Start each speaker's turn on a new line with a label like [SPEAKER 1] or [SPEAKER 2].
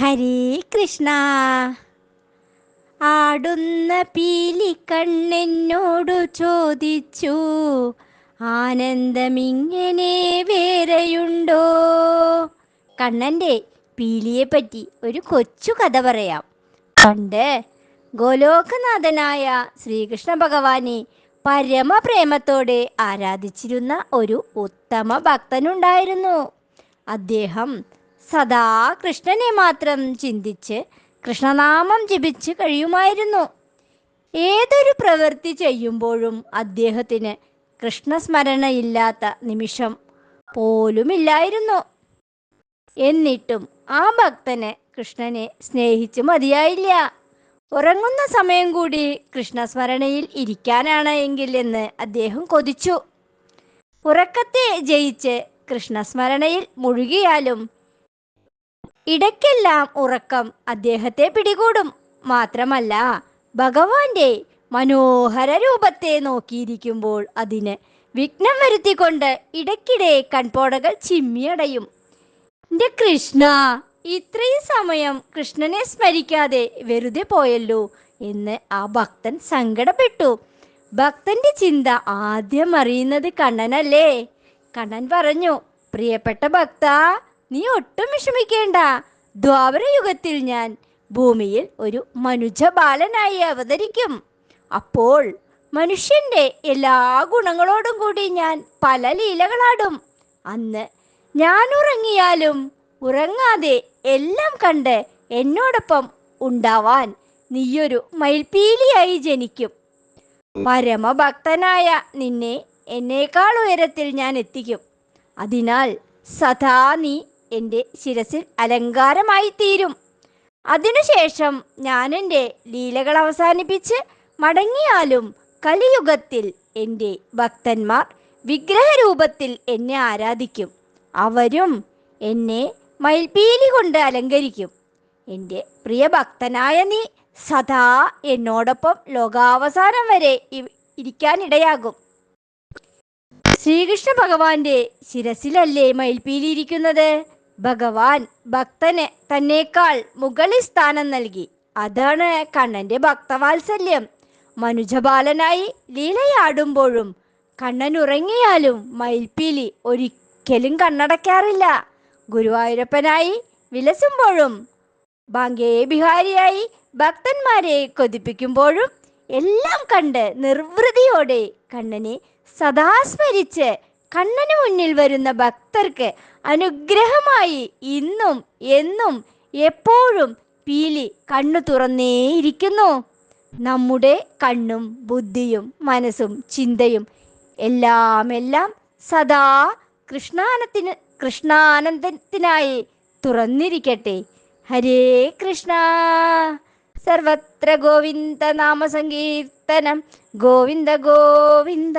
[SPEAKER 1] ഹരേ കൃഷ്ണ. ആടുന്ന പീലിക്കണ്ണെന്നോടു ചോദിച്ചു. ആനന്ദമിങ്ങനെ വേറെയുണ്ടോ? കണ്ണന്റെ പീലിയെപ്പറ്റി ഒരു കൊച്ചു കഥ പറയാം. പണ്ട് ഗോലോകനാഥനായ ശ്രീകൃഷ്ണ ഭഗവാനെ പരമപ്രേമത്തോടെ ആരാധിച്ചിരുന്ന ഒരു ഉത്തമ ഭക്തനുണ്ടായിരുന്നു. അദ്ദേഹം സദാ കൃഷ്ണനെ മാത്രം ചിന്തിച്ച് കൃഷ്ണനാമം ജപിച്ച് കഴിയുമായിരുന്നു. ഏതൊരു പ്രവൃത്തി ചെയ്യുമ്പോഴും അദ്ദേഹത്തിന് കൃഷ്ണസ്മരണയില്ലാത്ത നിമിഷം പോലുമില്ലായിരുന്നു. എന്നിട്ടും ആ ഭക്തന് കൃഷ്ണനെ സ്നേഹിച്ച് മതിയായില്ല. ഉറങ്ങുന്ന സമയം കൂടി കൃഷ്ണസ്മരണയിൽ ഇരിക്കാനാണ് എങ്കിൽ എന്ന് അദ്ദേഹം കൊതിച്ചു. ഉറക്കത്തെ ജയിച്ച് കൃഷ്ണസ്മരണയിൽ മുഴുകിയാലും ഇടയ്ക്കെല്ലാം ഉറക്കം അദ്ദേഹത്തെ പിടികൂടും. മാത്രമല്ല ഭഗവാന്റെ മനോഹര രൂപത്തെ നോക്കിയിരിക്കുമ്പോൾ അതിന് വിഘ്നം വരുത്തിക്കൊണ്ട് ഇടയ്ക്കിടെ കൺപോടകൾ ചിമ്മിയടയും. എന്റെ കൃഷ്ണ ഇത്രയും സമയം കൃഷ്ണനെ സ്മരിക്കാതെ വെറുതെ പോയല്ലോ എന്ന് ആ ഭക്തൻ സങ്കടപ്പെട്ടു. ഭക്തന്റെ ചിന്ത ആദ്യം അറിയുന്നത് കണ്ണനല്ലേ? കണ്ണൻ പറഞ്ഞു പ്രിയപ്പെട്ട ഭക്ത നീ ഒട്ടും വിഷമിക്കേണ്ട. ദ്വാപരയുഗത്തിൽ ഞാൻ ഭൂമിയിൽ ഒരു മനുജ ബാലനായി അവതരിക്കും. അപ്പോൾ മനുഷ്യന്റെ എല്ലാ ഗുണങ്ങളോടും കൂടി ഞാൻ പല ലീലകളാടും. അന്ന് ഞാൻ ഉറങ്ങിയാലും ഉറങ്ങാതെ എല്ലാം കണ്ട് എന്നോടൊപ്പം ഉണ്ടാവാൻ നീയൊരു മയിൽപീലിയായി ജനിക്കും. പരമഭക്തനായ നിന്നെ എന്നേക്കാൾ ഉയരത്തിൽ ഞാൻ എത്തിക്കും. അതിനാൽ സദാ നീ എന്റെ ശിരസിൽ അലങ്കാരമായി തീരും. അതിനുശേഷം ഞാൻ എന്റെ ലീലകൾ അവസാനിപ്പിച്ച് മടങ്ങിയാലും കലിയുഗത്തിൽ എന്റെ ഭക്തന്മാർ വിഗ്രഹരൂപത്തിൽ എന്നെ ആരാധിക്കും. അവരും എന്നെ മയിൽപീലി കൊണ്ട് അലങ്കരിക്കും. എന്റെ പ്രിയ ഭക്തനായ നീ സദാ എന്നോടൊപ്പം ലോകാവസാനം വരെ ഇരിക്കാനിടയാകും. ശ്രീകൃഷ്ണ ഭഗവാന്റെ ശിരസിലല്ലേ മയിൽപീലി ഇരിക്കുന്നത്? ഭഗവാൻ ഭക്തന് തന്നേക്കാൾ മുകളിൽ സ്ഥാനം നൽകി. അതാണ് കണ്ണന്റെ ഭക്തവാത്സല്യം. മനുജബാലനായി ലീലയാടുമ്പോഴും കണ്ണൻ ഉറങ്ങിയാലും മയിൽപ്പീലി ഒരിക്കലും കണ്ണടയ്ക്കാറില്ല. ഗുരുവായൂരപ്പനായി വിലസുമ്പോഴും ബാങ്കേ ബിഹാരിയായി ഭക്തന്മാരെ കൊതിപ്പിക്കുമ്പോഴും എല്ലാം കണ്ട് നിർവൃതിയോടെ കണ്ണനെ സദാ സ്മരിച്ച് കണ്ണന് മുന്നിൽ വരുന്ന ഭക്തർക്ക് അനുഗ്രഹമായി ഇന്നും എന്നും എപ്പോഴും പീലി കണ്ണു തുറന്നേയിരിക്കുന്നു നമ്മുടെ കണ്ണും ബുദ്ധിയും മനസ്സും ചിന്തയും എല്ലാം എല്ലാം സദാ കൃഷ്ണാനത്തിന് കൃഷ്ണാനന്ദത്തിനായി തുറന്നിരിക്കട്ടെ. ഹരേ കൃഷ്ണ. സർവത്ര ഗോവിന്ദ നാമസങ്കീർത്തനം ഗോവിന്ദ ഗോവിന്ദ.